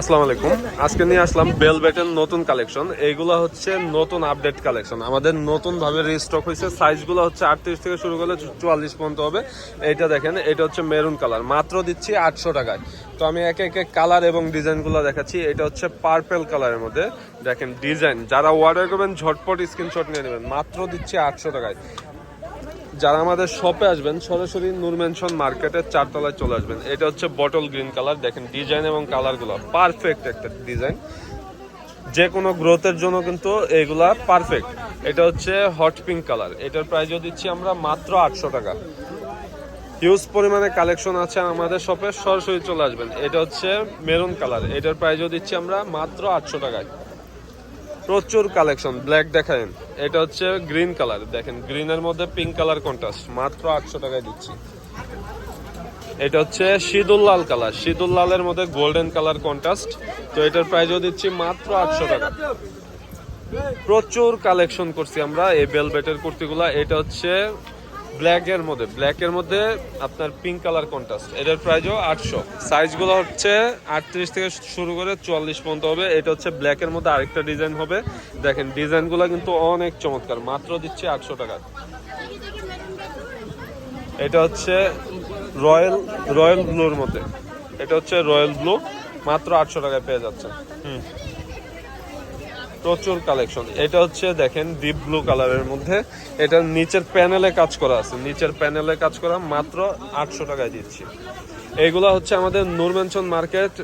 আসসালামু আলাইকুম। আজকে নিয়ে আসলাম বেলবেটের নতুন কালেকশন এইগুলো হচ্ছে নতুন আপডেট কালেকশন আমাদের নতুন ভাবে রিস্টক হয়েছে। সাইজগুলো হচ্ছে আটত্রিশ থেকে শুরু করলে চুয়াল্লিশ পর্যন্ত হবে। এইটা দেখেন, এটা হচ্ছে মেরুন কালার মাত্র দিচ্ছি আটশো টাকায়। তো আমি একে একে কালার এবং ডিজাইনগুলো দেখাচ্ছি। এটা হচ্ছে পার্পেল কালারের মধ্যে। দেখেন ডিজাইন যারা অর্ডার করবেন, ঝটপট স্ক্রিনশট নিয়ে নেবেন। মাত্র দিচ্ছি আটশো টাকায়। যারা আমাদের শপে আসবেন, সরাসরি নূর মেনশন মার্কেটের চারতলায় চলে আসবেন। এটা হচ্ছে বটল গ্রিন কালার দেখেন ডিজাইন এবং কালারগুলো পারফেক্ট একটা ডিজাইন যে কোনো গ্রোথের জন্য কিন্তু এগুলা পারফেক্ট এটা হচ্ছে হট পিঙ্ক কালার এটার প্রাইসও দিচ্ছি আমরা মাত্র আটশো টাকা। হিউজ পরিমাণে কালেকশন আছে আমাদের শপে সরাসরি চলে আসবেন। এটা হচ্ছে মেরুন কালার এটার প্রাইসও দিচ্ছি আমরা মাত্র আটশো টাকায়। প্রচুর কালেকশন ব্ল্যাক দেখেন। এটা হচ্ছে গ্রিন কালার দেখেন গ্রিনের মধ্যে পিঙ্ক কালার কন্ট্রাস্ট মাত্র আটশো টাকায় দিচ্ছি। এটা হচ্ছে শীদুল লাল কালার শীদুল লালের মধ্যে গোল্ডেন কালার কন্ট্রাস্ট তো এটার প্রাইজও দিচ্ছি মাত্র আটশো টাকা। প্রচুর কালেকশন করছি আমরা এই বেলবেটের কুর্তিগুলা, এটা হচ্ছে ব্ল্যাক এর মধ্যে ব্ল্যাক এর মধ্যে আপনার পিঙ্ক কালার কন্ট্রাস্ট এটার প্রাইসও আটশো। সাইজগুলো হচ্ছে আটত্রিশ থেকে শুরু করে চুয়াল্লিশ পর্যন্ত হবে। এটা হচ্ছে ব্ল্যাক এর মধ্যে আরেকটা ডিজাইন হবে। দেখেন ডিজাইনগুলো কিন্তু অনেক চমৎকার। মাত্র দিচ্ছে আটশো টাকা। এটা হচ্ছে রয়্যাল রয়্যাল ব্লুর মধ্যে। এটা হচ্ছে রয়্যাল ব্লু। মাত্র আটশো টাকায় পেয়ে যাচ্ছে হুম। প্রচুর কালেকশন। এটা হচ্ছে দেখেন ডিপ ব্লু কালারের মধ্যে। এটার নিচের প্যানেলে কাজ করা আছে। নিচের প্যানেলে কাজ করা মাত্র আটশো টাকায় দিচ্ছি। এগুলো হচ্ছে আমাদের নুরমেনশন মার্কেট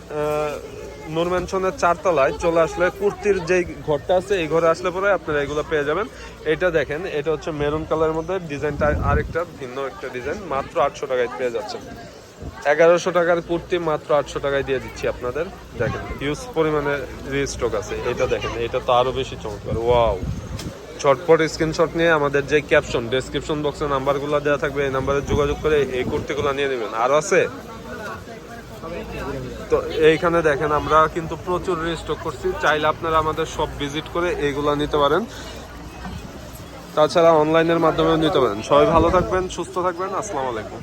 নুরমেনশনের চারতলায় চলে আসলে কুর্তির যে ঘরটা আছে, এই ঘরে আসলে পরে আপনারা এগুলো পেয়ে যাবেন। এটা দেখেন, এটা হচ্ছে মেরুন কালারের মধ্যে। ডিজাইনটা আরেকটা, ভিন্ন একটা ডিজাইন। মাত্র আটশো টাকায় পেয়ে যাচ্ছেন। এগারোশো টাকার কুর্তি মাত্র আটশো টাকায় দিয়ে দিচ্ছি আপনাদের। দেখেন হিউজ পরিমাণে রিস্টক আছে। এটা দেখেন, এটা তো আরও বেশি চমৎকার। ওয়াও ঝটপট স্ক্রিনশট নিয়ে আমাদের যে ক্যাপশন ডেসক্রিপশন বক্সে নাম্বারগুলো দেওয়া থাকবে, এই নাম্বারে যোগাযোগ করে এই কুর্তিগুলো নিয়ে নেবেন। আরও আছে? তো এইখানে দেখেন, আমরা কিন্তু প্রচুর রিস্টক করছি। চাইলে আপনারা আমাদের সব ভিজিট করে এইগুলো নিতে পারেন। তাছাড়া অনলাইনের মাধ্যমেও নিতে পারেন। সবাই ভালো থাকবেন, সুস্থ থাকবেন। আসসালামু আলাইকুম।